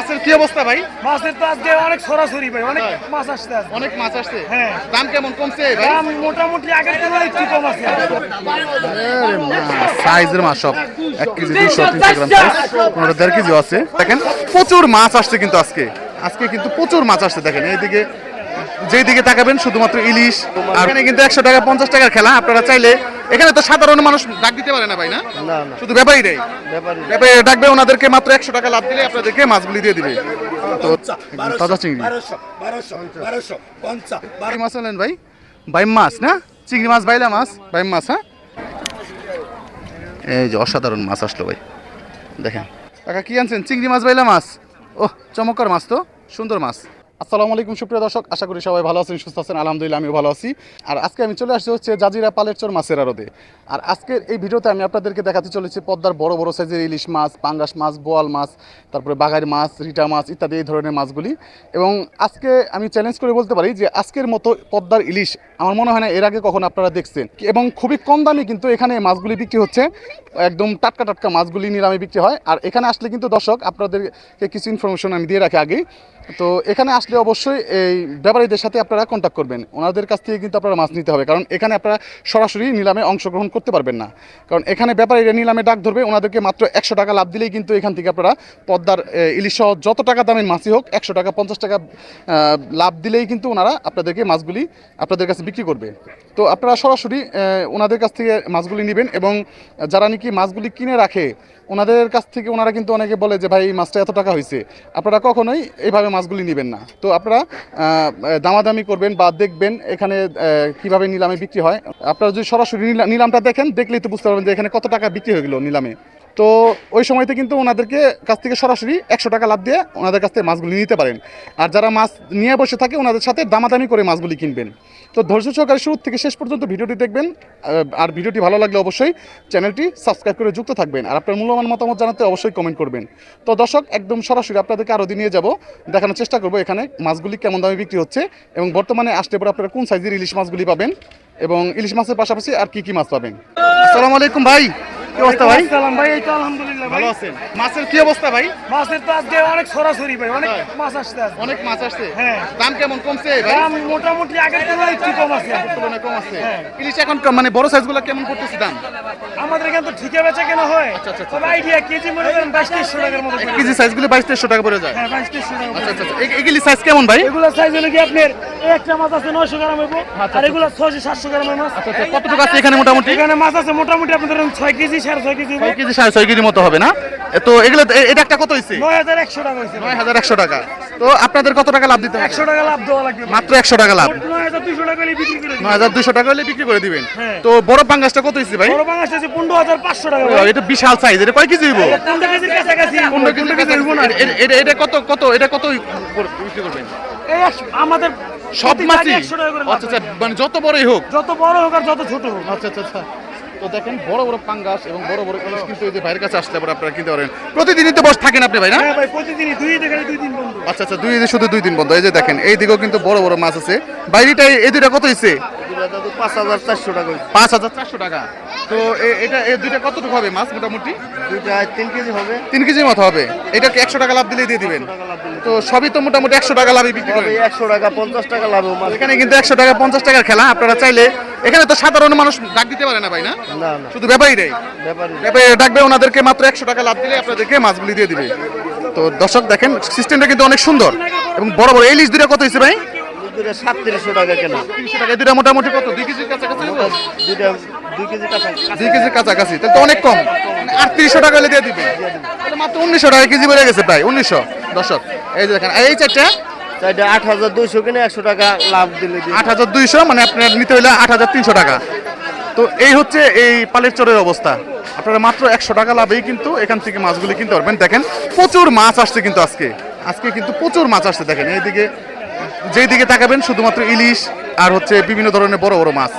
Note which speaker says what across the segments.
Speaker 1: মাছের কি অবস্থা ভাই?
Speaker 2: মাছের তো আজকে অনেক সরাসরি ভাই অনেক মাছ আসছে
Speaker 1: অনেক মাছ আসছে?
Speaker 2: হ্যাঁ।
Speaker 1: দাম কেমন কমছে ভাই?
Speaker 2: দাম মোটামুটি আগের তুলনায় একটু কম আছে।
Speaker 1: সাইজের মাছ সব এক কেজি দুইশো তিনশো গ্রাম সাইজ। পনেরো দেড় কেজি আছে। দেখেন প্রচুর মাছ আসছে কিন্তু আজকে। আজকে কিন্তু প্রচুর মাছ আসছে দেখেন এইদিকে যেই দিকে তাকাবেন শুধুমাত্র ইলিশ আর এখানে কিন্তু একশো টাকা পঞ্চাশ টাকার খেলা। আপনারা চাইলে এখানে তো সাধারণ মানুষ ডাক দিতে পারে না ভাই না? শুধু ব্যাপারীরাই
Speaker 3: ব্যাপারী
Speaker 1: ব্যাপারী ডাকবে ওনাদেরকে মাত্র একশো টাকা লাভ দিলে আপনাদেরকে মাছগুলি দিয়ে দিবে। তো তাজা চিংড়ি। মাছ আনলেন ভাই? বাইম মাছ না? চিংড়ি মাছ বাইলা মাছ বাইম মাছ হ্যাঁ? এই যে অসাধারণ মাছ আসলো ভাই। দেখেন। কাকা কি আনছেন? চিংড়ি মাছ বাইলা মাছ? ও চমৎকার মাছ তো সুন্দর মাছ। আসসালামু আলাইকুম, সুপ্রিয় দর্শক। আশা করি সবাই ভালো আছেন, সুস্থ আছেন। আলহামদুলিল্লাহ, আমিও ভালো আছি। আর আজকে আমি চলে আসছি হচ্ছে জাজিরা পালেরচর মাছের আড়তে। আর আজকের এই ভিডিওতে আমি আপনাদেরকে দেখাতে চলেছি পদ্মার বড় বড় সাইজের ইলিশ মাছ, পাঙ্গাস মাছ, বোয়াল মাছ, তারপরে বাঘার মাছ, রিটা মাছ ইত্যাদি এই ধরনের মাছগুলি। এবং আজকে আমি চ্যালেঞ্জ করে বলতে পারি যে আজকের মতো পদ্মার ইলিশ, আমার মনে হয় না এর আগে কখন আপনারা দেখছেন। এবং খুবই কম দামে কিন্তু এখানে মাছগুলি বিক্রি হচ্ছে। একদম টাটকা টাটকা মাছগুলি নিলামে বিক্রি হয়। আর এখানে আসলে কিন্তু দর্শক, আপনাদেরকে কিছু ইনফরমেশন আমি দিয়ে রাখি আগেই। তো এখানে আসলে অবশ্যই এই ব্যাপারীদের সাথে আপনারা কন্ট্যাক্ট করবেন। ওনাদের কাছ থেকে কিন্তু আপনারা মাছ নিতে হবে। কারণ এখানে আপনারা সরাসরি নিলামে অংশগ্রহণ করতে পারবেন না। কারণ এখানে ব্যাপারীরা নিলামে ডাক ধরবে, ওনাদেরকে মাত্র একশো টাকা লাভ দিলেই কিন্তু এখান থেকে আপনারা পদ্মার ইলিশ যত টাকা দামের মাছই হোক, একশো টাকা, পঞ্চাশ টাকা লাভ দিলেই কিন্তু ওনারা আপনাদেরকে মাছগুলি আপনাদের কাছে বিক্রি করবে। তো আপনারা সরাসরি ওনাদের কাছ থেকে মাছগুলি নেবেন এবং যারা নাকি মাছগুলি কিনে রাখে ওনাদের কাছ থেকে ওনারা কিন্তু অনেকে বলে যে, ভাই, এই মাছটা এত টাকা হয়েছে আপনারা কখনোই এইভাবে মাছগুলি নেবেন না। তো আপনারা দামাদামি করবেন বা দেখবেন এখানে কীভাবে নিলামে বিক্রি হয়। আপনারা যদি সরাসরি নিলামটা দেখেন, দেখলেই তো বুঝতে পারবেন যে এখানে কত টাকা বিক্রি হয়ে গেলো নিলামে। তো ওই সময়তে কিন্তু ওনাদেরকে কাছ থেকে সরাসরি একশো টাকা লাভ দিয়ে ওনাদের কাছ থেকে মাছগুলি নিতে পারেন। আর যারা মাছ নিয়ে বসে থাকে, ওনাদের সাথে দামাদামি করে মাছগুলি কিনবেন। তো ধৈর্য সহকারে শুরু থেকে শেষ পর্যন্ত ভিডিওটি দেখবেন। আর ভিডিওটি ভালো লাগলে অবশ্যই চ্যানেলটি সাবস্ক্রাইব করে যুক্ত থাকবেন। আর আপনার মূল্যবান মতামত জানাতে অবশ্যই কমেন্ট করবেন। তো দর্শক, একদম সরাসরি আপনাদেরকে আরও নিয়ে যাব। দেখানোর চেষ্টা করব এখানে মাছগুলি কেমন দামে বিক্রি হচ্ছে এবং বর্তমানে আসতে পরে আপনারা কোন সাইজের ইলিশ মাছগুলি পাবেন এবং ইলিশ মাছের পাশাপাশি আর কি কি মাছ পাবেন। আসসালামু আলাইকুম ভাই। কি অবস্থা ভাই?
Speaker 2: সালাম ভাই এই তো আলহামদুলিল্লাহ
Speaker 1: ভালো আছেন। মাছের কি অবস্থা ভাই?
Speaker 2: মাছের তো আজকে অনেক সরাসরি ভাই অনেক মাছ আসছে
Speaker 1: অনেক মাছ আসছে।
Speaker 2: হ্যাঁ।
Speaker 1: দাম কেমন কমছে ভাই?
Speaker 2: দাম মোটামুটি আগের তুলনায় একটু কম আছে।
Speaker 1: তুলনায় কম আছে।
Speaker 2: হ্যাঁ।
Speaker 1: ইলিশ এখন মানে বড় সাইজগুলো কেমন করতেছে দাম?
Speaker 2: আমাদের এখানে তো ঠিকে বেচা কেনা হয়।
Speaker 1: আচ্ছা, আচ্ছা,
Speaker 2: তবে আইডিয়া কেজি মনে করেন টাকার মতো
Speaker 1: কেজি সাইজগুলো টাকা পড়ে যায়।
Speaker 2: হ্যাঁ টাকা
Speaker 1: আচ্ছা আচ্ছা আচ্ছা। এগুলি সাইজ কেমন ভাই?
Speaker 2: এগুলো সাইজ হলো কি আপনার একটা মাছ আছে নয়শো গ্রাম হইব আর এগুলো ছয়শো সাতশো গ্রামের মাছ।
Speaker 1: আচ্ছা আচ্ছা। কতটুকু আছে এখানে মোটামুটি?
Speaker 2: এখানে মাছ আছে মোটামুটি আপনাদের ছয় কেজি সাড়ে ছয় কেজি
Speaker 1: সাড়ে ছয় কেজি মতো হবে না? তো এগুলো এটা একটা কত হয়েছে
Speaker 2: নয় হাজার একশো টাকা হয়েছে
Speaker 1: নয় হাজার একশো টাকা। তো আপনাদের কত টাকা লাভ দিতে হবে?
Speaker 2: একশো টাকা লাভ দেওয়া লাগবে।
Speaker 1: মাত্র একশো টাকা লাভ।
Speaker 2: নয় হাজার দুশো টাকা হলে বিক্রি করে।
Speaker 1: নয় হাজার দুশো টাকা হলে বিক্রি করে দিবেন।
Speaker 2: হ্যাঁ।
Speaker 1: তো বড় পাঙ্গাসটা কত হয়েছে ভাই?
Speaker 2: বড় বাংলাদেশ আছে পনেরো হাজার পাঁচশো টাকা
Speaker 1: ও, এটা বিশাল সাইজ এটা কয় কেজি হইব?
Speaker 2: পনেরো কেজির কাছাকাছি।
Speaker 1: পনেরো কেজি
Speaker 2: কেজি হইব না
Speaker 1: এ- এ- এটা এটা কত কত এটা কত বিক্রি করবেন?
Speaker 2: এই আমাদের
Speaker 1: সব মাছই আচ্ছা আচ্ছা মানে যত বড়ই হোক।
Speaker 2: যত বড় হোক আর যত ছোট হোক।
Speaker 1: আচ্ছা আচ্ছা আচ্ছা। তো দেখেন বড় বড় পাঙ্গাস এবং বড় বড় ইলিশ কিন্তু এই যে ভাইয়ের কাছে আসলে পরে আপনারা কিনতে পারেন। প্রতিদিনই তো বস থাকেন আপনি ভাই না?
Speaker 2: হ্যাঁ ভাই প্রতিদিনই দুই দেখালে দুই দিন বন্ধ।
Speaker 1: আচ্ছা আচ্ছা দুই শুধু দুই দিন বন্ধ। এই যে দেখেন এই দিকেও কিন্তু বড় বড় মাছ আছে। বাইরেটা এই দুইটা কত হয়েছে
Speaker 3: পাঁচ হাজার চারশো টাকা
Speaker 1: পাঁচ হাজার চারশো টাকা। তো এটা এই দুইটা কতটুকু হবে মাছ মোটামুটি?
Speaker 3: দুইটা তিন কেজি হবে।
Speaker 1: তিন কেজির মতো হবে। এটাকে একশো টাকা লাভ দিলেই দিয়ে দিবেন। তো সবই তো মোটামুটি একশো টাকা লাভই বিক্রি করেন।
Speaker 3: একশো টাকা পঞ্চাশ টাকা লাভ
Speaker 1: এখানে কিন্তু একশো টাকা পঞ্চাশ টাকার খেলা আপনারা চাইলে এখানে তো সাধারণ মানুষ ডাক দিতে পারে না ভাই না? শুধু ব্যাপারীরাই
Speaker 3: ব্যাপারী
Speaker 1: ডাকবে ওনাদেরকে মাত্র একশো টাকা লাভ দিলে আপনাদেরকে মাছগুলি দিয়ে দিবে। তো দর্শক দেখেন সিস্টেমটা কিন্তু অনেক সুন্দর। এবং বড় বড় এই লিস্ট দুটা কত হয়েছে ভাই?
Speaker 3: সাতত্রিশশো টাকা কেনা।
Speaker 1: টাকা দুটা মোটামুটি কত? দুই কেজির কাছাকাছি?
Speaker 3: দুই
Speaker 1: কেজির কাছাকাছি। তাহলে তো অনেক কম। আটত্রিশশো টাকা হলে দিয়ে দিবে। মাত্র উনিশশো টাকা কেজি বেড়ে গেছে প্রায় উনিশশো। দর্শক এই যে দেখেন এই চারটা?
Speaker 3: চারটা আট হাজার দুইশো কিনে একশো টাকা লাভ দিলে
Speaker 1: আট হাজার দুইশো মানে আপনার নিতে হলে আট হাজার তিনশো টাকা। তো এই হচ্ছে এই পালের চরের অবস্থা। আপনারা মাত্র একশো টাকা লাভেই কিন্তু এখান থেকে মাছগুলি কিনতে পারবেন। দেখেন প্রচুর মাছ আসছে কিন্তু আজকে। আজকে কিন্তু প্রচুর মাছ আসছে দেখেন। এইদিকে যেই দিকে তাকাবেন শুধুমাত্র ইলিশ আর হচ্ছে বিভিন্ন ধরনের বড় বড় মাছ।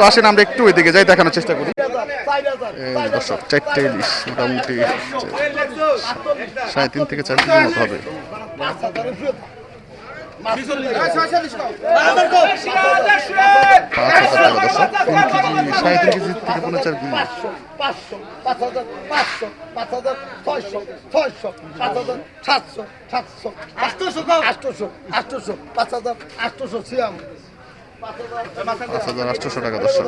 Speaker 1: তো আসেন, আমরা একটু ওইদিকে যাই, দেখানোর চেষ্টা করি। দর্শক মোটামুটি সাড়ে তিন থেকে চার কেজির মতো হবে। সাড়ে তিন
Speaker 4: পাঁচশো পাঁচ হাজার পাঁচশো পাঁচ হাজার ছয়শো ছয়শো হাজার সাতশো সাতশো পাঁচ হাজার
Speaker 1: পাঁচ হাজার আটশোশো টাকা দর্শক।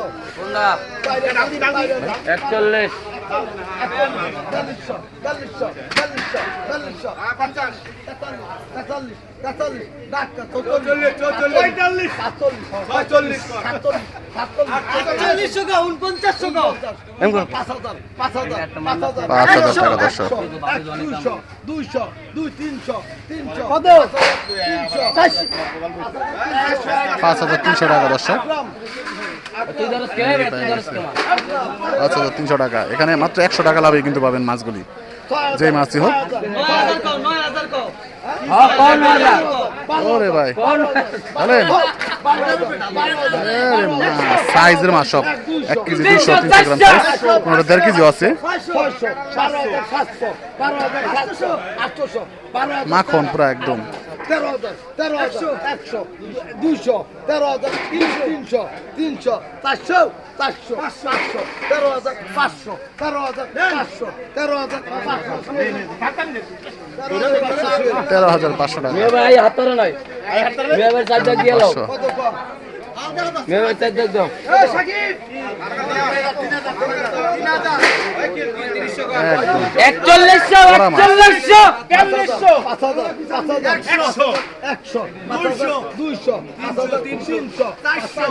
Speaker 5: একচল্লিশ।
Speaker 4: পাঁচ
Speaker 1: টাকা দর্শক।
Speaker 4: দুইশো দুই
Speaker 1: পাঁচ তিনশো টাকা, দর্শক। আচ্ছা হাজার তিনশো টাকা। এখানে মাত্র একশো টাকা লাভে কিন্তু পাবেন মাছগুলি। যে মাছই হোক। ওরে ভাই। তাহলে সাইজের মাছ সব। এক কেজি দুশো তিনশো গ্রাম কোনোটা দেড় কেজিও আছে। মাখন পুরো একদম।
Speaker 4: তেরো হাজার তেরো হাজার একশো। দুইশো তেরো হাজার তিনশো তিনশো চারশো চারশো পাঁচশো। তেরো হাজার পাঁচশো তেরো হাজার পাঁচশো তেরো হাজার
Speaker 1: তেরো হাজার পাঁচশো। টাকা।
Speaker 5: ভাই দাগ দিয়ে
Speaker 1: পাঁচশো
Speaker 5: একচল্লিশশো। একচল্লিশশো
Speaker 4: একশো একশো দুইশো তিনশো চারশো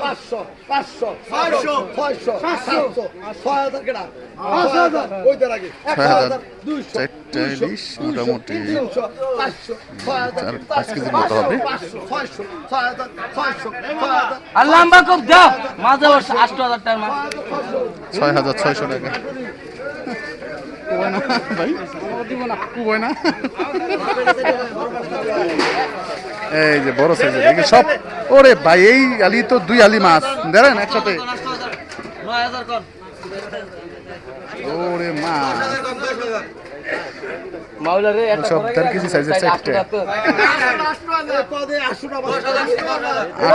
Speaker 4: পাঁচশো পাঁচশো ছয়শো ছয়শো সাতশো ছয় হাজার
Speaker 1: চারটা ইলিশ মোটামুটি। পাঁচ কেজির মতো হবে।
Speaker 5: আর লম্বা খুব দাও। মাঝে আষ্ট হাজার
Speaker 1: ছয় হাজার ছয়শো। টাকা। ভাই। না এই যে বড় সাইজের দেখি সব। ওরে ভাই এই আলি তো দুই আলি মাছ। দেখেন একসাথে।
Speaker 5: নয় হাজার কর।
Speaker 1: ওরে
Speaker 5: মা।
Speaker 1: সব
Speaker 5: করে
Speaker 1: দেড় কেজি সাইজের
Speaker 5: চারটে।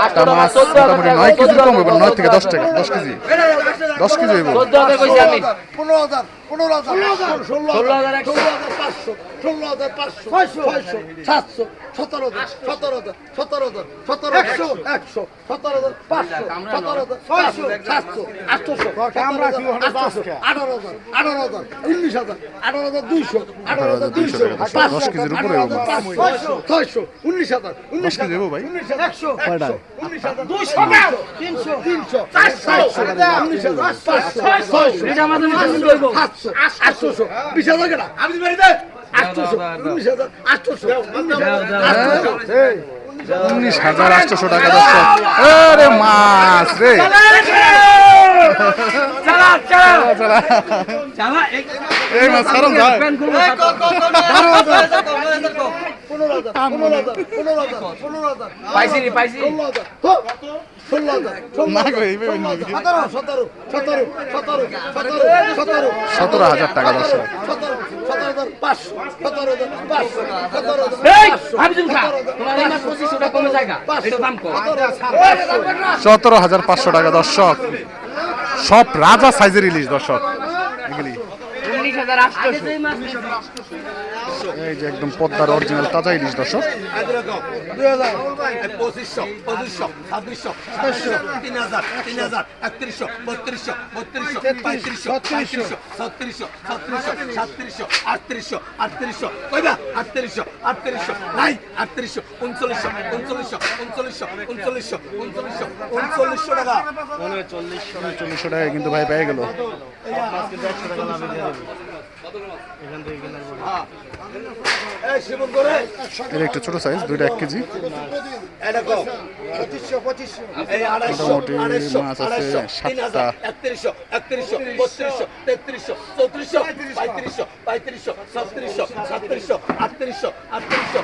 Speaker 5: আটটা
Speaker 1: মাছ মোটামুটি নয় কেজি কম হবে নয় থেকে দশ টাকা। দশ কেজি। দশ কেজি হইব।
Speaker 4: পনেরো হাজার পনেরো হাজার ষোলো
Speaker 5: ষোলো হাজার
Speaker 4: ষোলো হাজার পাঁচশো। ষোলো হাজার পাঁচশো ছয়শো ছয়শো সাতশো সতেরো হাজার সতেরো হাজার সতেরো হাজার সতেরো একশো একশো সতেরো হাজার পাঁচশো সতেরো হাজার ছয়শো সাতশো আটশোশো আঠারো হাজার আঠারো হাজার উনিশ হাজার আঠারো হাজার দুইশো আঠারো হাজার দুইশো
Speaker 1: উপরে
Speaker 4: আঠারো। হাজার পাঁচশো ছয়শো উনিশ হাজার উনিশ
Speaker 1: ভাই?
Speaker 4: উনিশ হাজার একশো উনিশ হাজার দুইশো তিনশো তিনশো চারশো উনিশ হাজার পাঁচশো ছয়শো। সাতশো আটশোশো বিশ হাজার আটশোশো উনিশ হাজার আটশোশো।
Speaker 1: টাকা দর্শক আরে মাছ রে। এই মাছ ভাই।
Speaker 5: পাইছি।
Speaker 4: সতেরো
Speaker 1: হাজার টাকা দর্শক
Speaker 4: সতেরো হাজার পাঁচশো
Speaker 5: টাকা
Speaker 1: হাজার পাঁচশো দর্শক। সব রাজা সাইজের ইলিশ দর্শক। এগুলি
Speaker 5: উনিশ হাজার আটশো।
Speaker 1: এই যে একদম পদ্মার অরিজিনাল তাজা ইলিশ দর্শক।
Speaker 6: টাকা।
Speaker 1: চল্লিশশো টাকা কিন্তু ভাই পেয়ে গেল।
Speaker 6: শিবন করে
Speaker 1: এর একটু ছোট সাইজ দুইটা এক কেজি মোটামুটি মাছ আছে সাতটা।
Speaker 6: একত্রিশশো একত্রিশশো বত্রিশশো তেত্রিশশো চৌত্রিশশো পঁয়ত্রিশশো পঁয়ত্রিশশো ছত্রিশশো সাতত্রিশশো আটত্রিশশো আটত্রিশশো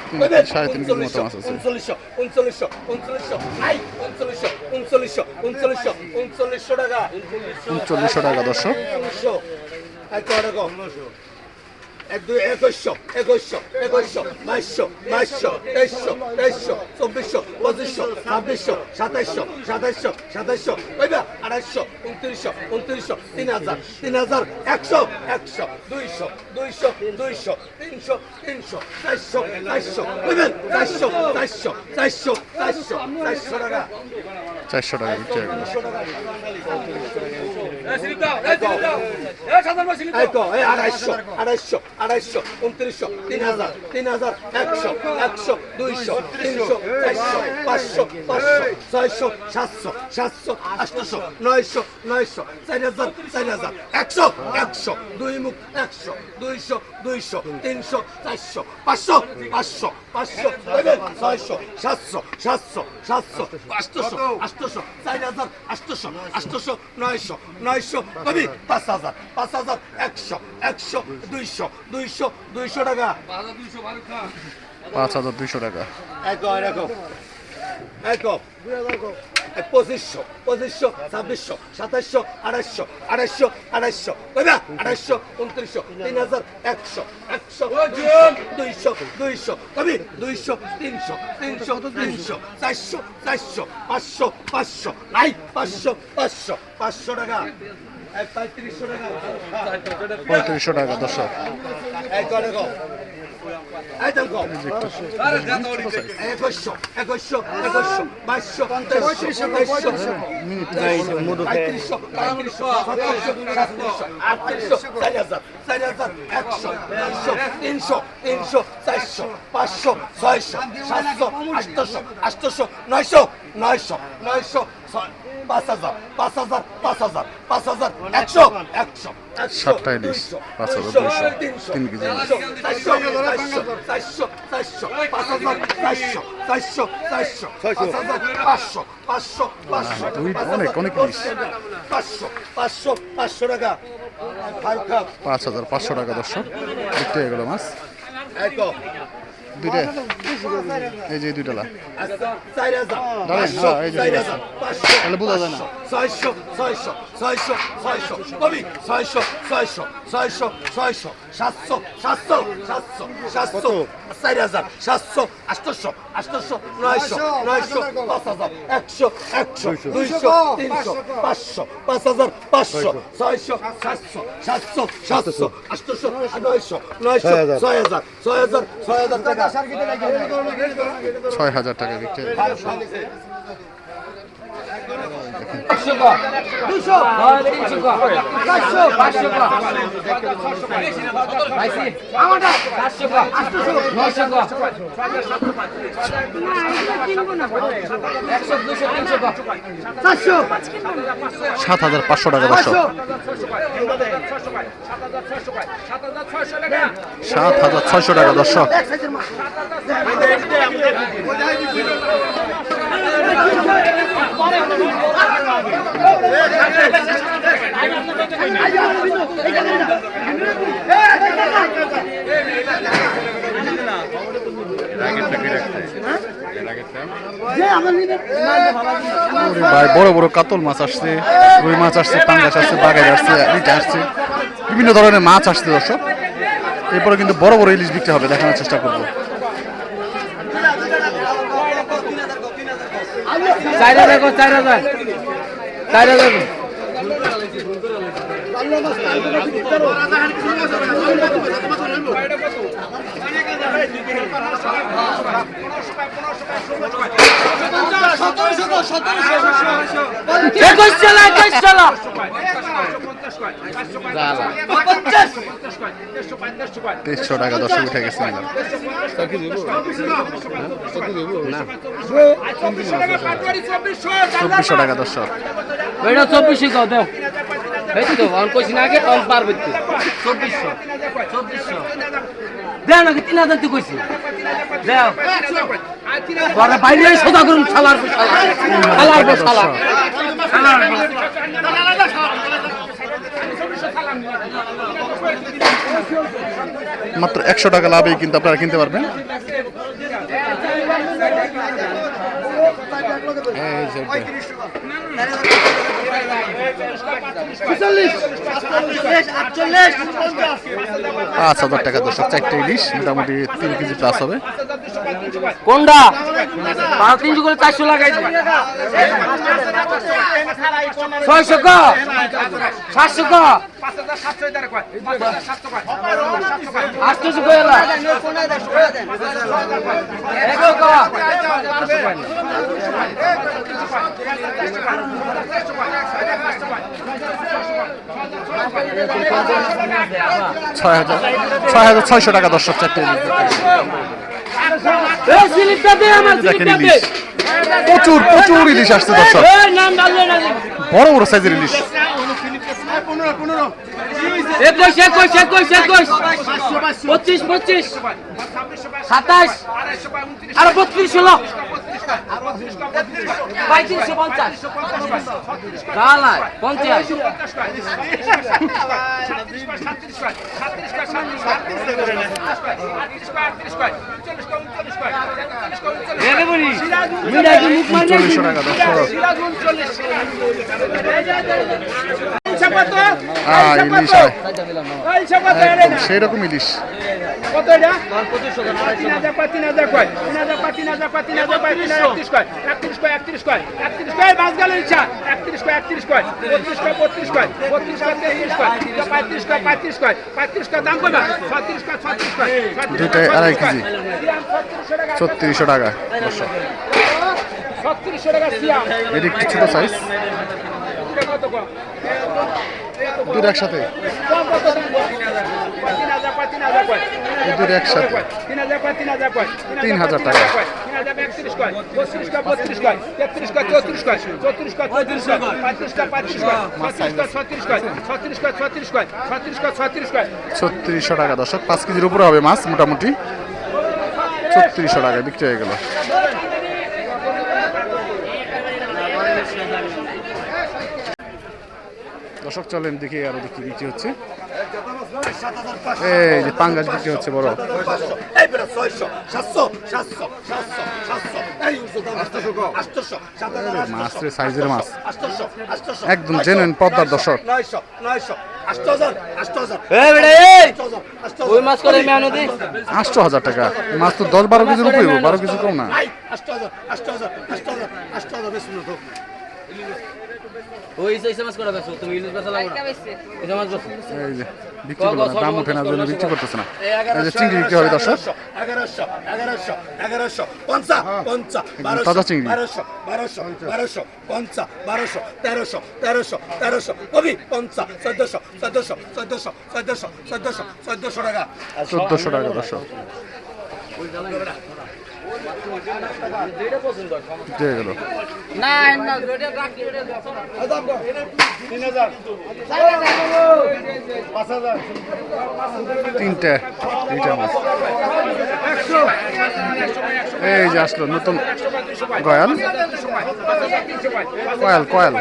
Speaker 1: সাড়ে তিন কেজির মতো মাছ আছে।
Speaker 6: উনচল্লিশশো উনচল্লিশশো উনচল্লিশশো আই উনচল্লিশশো উনচল্লিশশো উনচল্লিশশো উনচল্লিশশো টাকা
Speaker 1: উনচল্লিশশো টাকা দর্শক
Speaker 6: এরকম এক দুই একুশশো একুশশো একুশশো বাইশশো বাইশশো তেইশশো তেইশশো চব্বিশশো পঁচিশশো ছাব্বিশশো সাতাইশশো সাতাইশশো সাতাইশশো কইবা? আড়াইশো উনত্রিশশো উনত্রিশশো তিন হাজার তিন হাজার একশো একশো দুইশো দুইশো দুইশো তিনশো তিনশো চারশো চারশো কইবেন? চারশো চারশো চারশো চারশো চারশো টাকা।
Speaker 1: চারশো টাকা
Speaker 6: তো, এই আড়াইশো আড়াইশো আড়াইশো, উনত্রিশশো তিন হাজার তিন হাজার একশো একশো, দুইশো, তিনশো, চারশো, পাঁচশো পাঁচশো, ছয়শো, সাতশো সাতশো, আটশো, নয়শো নয়শো চার হাজার চার হাজার একশো একশো, দুই মুখ, একশো, দুইশো দুইশো, তিনশো, চারশো, পাঁচশো পাঁচশো পাঁচশো ছয়শো, সাতশো সাতশো সাতশো আটশোশো আটশোশো চার হাজার আটশোশো আটশোশো নয়শো নয়শো কবি পাঁচ হাজার পাঁচ হাজার একশো একশো দুইশো দুইশো দুইশো টাকা।
Speaker 1: পাঁচ হাজার দুইশো টাকা।
Speaker 6: এক এক একো পঁচিশশো পঁচিশশো ছাব্বিশশো সাতাইশশো আড়াইশো আড়াইশো আড়াইশো কইবা আড়াইশো উনত্রিশশো তিন হাজার একশো একশো দুইশো দুইশো কবি দুইশো তিনশো তিনশো তিনশো চারশো চারশো পাঁচশো পাঁচশো নাই পাঁচশো পাঁচশো পাঁচশো টাকা। পঁয়ত্রিশশো টাকা।
Speaker 1: পঁয়ত্রিশশো টাকা দর্শক
Speaker 6: তিনশো তিনশো চারশো পাঁচশো ছয়শো সাতশো আটশো আটশো নয়শো নয়শো নয়শো ছয়- পাঁচ হাজার পাঁচ হাজার পাঁচ হাজার পাঁচ হাজার একশো একশো একশো
Speaker 1: সাতটা ইলিশ, পাঁচ হাজার
Speaker 6: দুইশো,
Speaker 1: তিন কেজি।
Speaker 6: চারশো, চারশো, চারশো, চারশো, চারশো, পাঁচ হাজার, চারশো, চারশো, চারশো, পাঁচ হাজার, পাঁচশো, পাঁচশো, পাঁচশো,
Speaker 1: অনেক, অনেক ইলিশ।
Speaker 6: টাকা, পাঁচশো, পাঁচশো, পাঁচশো টাকা।
Speaker 1: পাঁচ হাজার পাঁচশো টাকা দর্শক। বিক্রি হয়ে গেল মাছ দুইটা। এই যে দুইটা লা। হ্যাঁ, এই যে আছে।
Speaker 6: পাঁচশো,
Speaker 1: তাহলে বোঝা যায় না।
Speaker 6: ছয়শো, ছয়শো, ছয়শো, ছয়শো, কবি, ছয়শো, ছয়শো, ছয়শো, ছয়শো, সাতশো, সাতশো, সাতশো, সাতশো, চার হাজার, সাতশো, আটশোশো, আটশোশো, নয়শো, নয়শো, পাঁচ হাজার, একশো, একশো, দুইশো, তিনশো, পাঁচশো, পাঁচ হাজার, পাঁচশো, ছয়শো, সাতশো, সাতশো, সাতশো, আটশোশো, নয়শো, নয়শো, ছয় হাজার, ছয় হাজার, ছয় হাজার টাকা।
Speaker 1: ছয় হাজার টাকা বিক্রি সাত হাজার পাঁচশো টাকা দর্শক। সাত হাজার ছয়শো টাকা দর্শক ওরে ভাই, বড় বড় কাতল মাছ আসছে, রুই মাছ আসছে, পাঙ্গাস আসছে বাগাই আসছে ইটা আসছে, বিভিন্ন ধরনের মাছ আসছে দর্শক। এরপরে কিন্তু বড় বড় ইলিশ বিক্রি হবে, দেখানোর চেষ্টা করব।
Speaker 5: চার হাজার চার হাজার। চার হাজার একুশ চলা একুশ চালা
Speaker 1: তেইশশো টাকা দর্শক উঠে গেছে। চব্বিশশো টাকা দর্শক।
Speaker 5: এটা চব্বিশশো কও দেও। এই তো অন কইছি না আগে অন পারবে তো চব্বিশশো চব্বিশশো। দেও নাকি তিন হাজার তুই কইছি। দেও। ঘরে বাইরে সোজা করুন শালা শালার। পর শালা
Speaker 1: মাত্র একশো টাকা লাভেই কিন্তু আপনারা কিনতে পারবেন। এই যে পাঁচ হাজার টাকা দর্শক চারটে ইলিশ মোটামুটি তিন কেজি প্লাস হবে।
Speaker 5: কোনটা? পাঁচ তিনশো করে চারশো লাগাই। ছয়শো ক? সাতশো ক? ক?
Speaker 1: ছয় হাজার ছয় হাজার ছয়শো টাকা দর্শক চারটে প্রচুর প্রচুর ইলিশ আসছে দর্শক। বড় বড় সাইজের ইলিশ।
Speaker 5: একুশ একুশ একুশ একুশ। পঁচিশ পঁচিশ। সাতাশ। আর বত্রিশ হলো। পঁয়ত্রিশশো পঞ্চাশ গালায় পঞ্চাশ
Speaker 1: চল্লিশশো টাকা দর্শক হ্যাঁ ইলিশ হয়। একদম ইলিশ।
Speaker 2: কত এটা? তিন হাজার কয় তিন হাজার কয়? তিন হাজার কয় তিন হাজার কয় তিন হাজার কয়? তিন হাজার একত্রিশ কয়? একত্রিশ কয় একত্রিশ কয়? একত্রিশ কয় বাস গেল ইচ্ছা। একত্রিশ কয় একত্রিশ কয়? বত্রিশ কয় বত্রিশ কয়? বত্রিশ কয় তেত্রিশ কয়? পঁয়ত্রিশ কয় পঁয়ত্রিশ কয়? পঁয়ত্রিশ কয় দাম কয়বা ছত্রিশ কয় ছত্রিশ কয়?
Speaker 1: দুইটাই আড়াই কেজি। ছত্রিশশো টাকা
Speaker 2: ছত্রিশশো টাকা।
Speaker 1: এটি একটু ছোট সাইজ
Speaker 2: কয়
Speaker 1: দুটো একসাথে?
Speaker 2: তিন হাজার
Speaker 1: টাকা। ছত্রিশশো টাকা দর্শক, পাঁচ কেজির উপরে হবে মাছ, মোটামুটি ছত্রিশশো টাকায় বিক্রি হয়ে গেল দর্শক চলেন দেখি আরও দেখি বিক্রি হচ্ছে। এই যে পাঙ্গাস বিক্রি হচ্ছে বড়। মাছ রে সাইজের মাছ। একদম genuine পদ্মার দর্শক।
Speaker 6: আষ্ট হাজার
Speaker 1: টাকা। মাছ তো দশ বারো কেজির উপরে বারো কেজি কম না।
Speaker 6: আষ্ট হাজার আষ্ট হাজার আষ্ট হাজার আষ্ট হাজার
Speaker 5: ওই সই সমাজ করে দাও তুমি ইলিশ বেচা লাগো না। এই সমাজ বস
Speaker 1: এই যে বিক্রি করো দাম ওঠে না জন্য বিক্রি করতেছ না। এই যে চিংড়ি বিক্রি হবে হ্যাঁ।
Speaker 5: টাকা। 1400
Speaker 1: তিনটে তিনটা এই যে আসলো নতুন গয়াল কয়াল কয়াল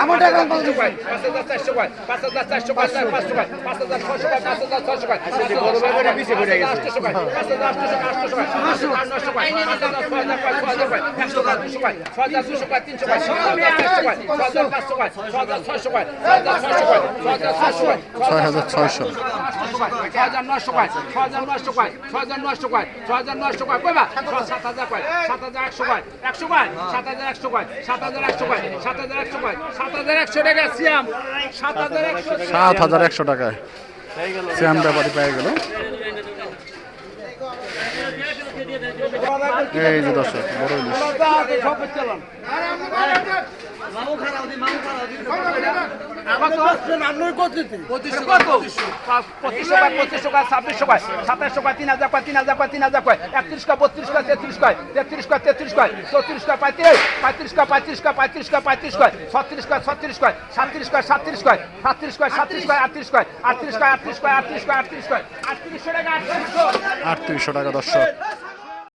Speaker 2: আমার ছয় হাজার ছয়শো সাত হাজার একশো কয় একশো কয় সাত হাজার একশো কয় সাত হাজার একশো কয় সাত হাজার একশো কয় সাত হাজার একশো টাকা সিয়াম সাত হাজার একশো
Speaker 1: সাত হাজার একশো টাকায় শ্যাম ব্যাপারী পেয়ে গেল এই যে দর্শক বড় ইলিশ আটত্রিশশো টাকা দর্শক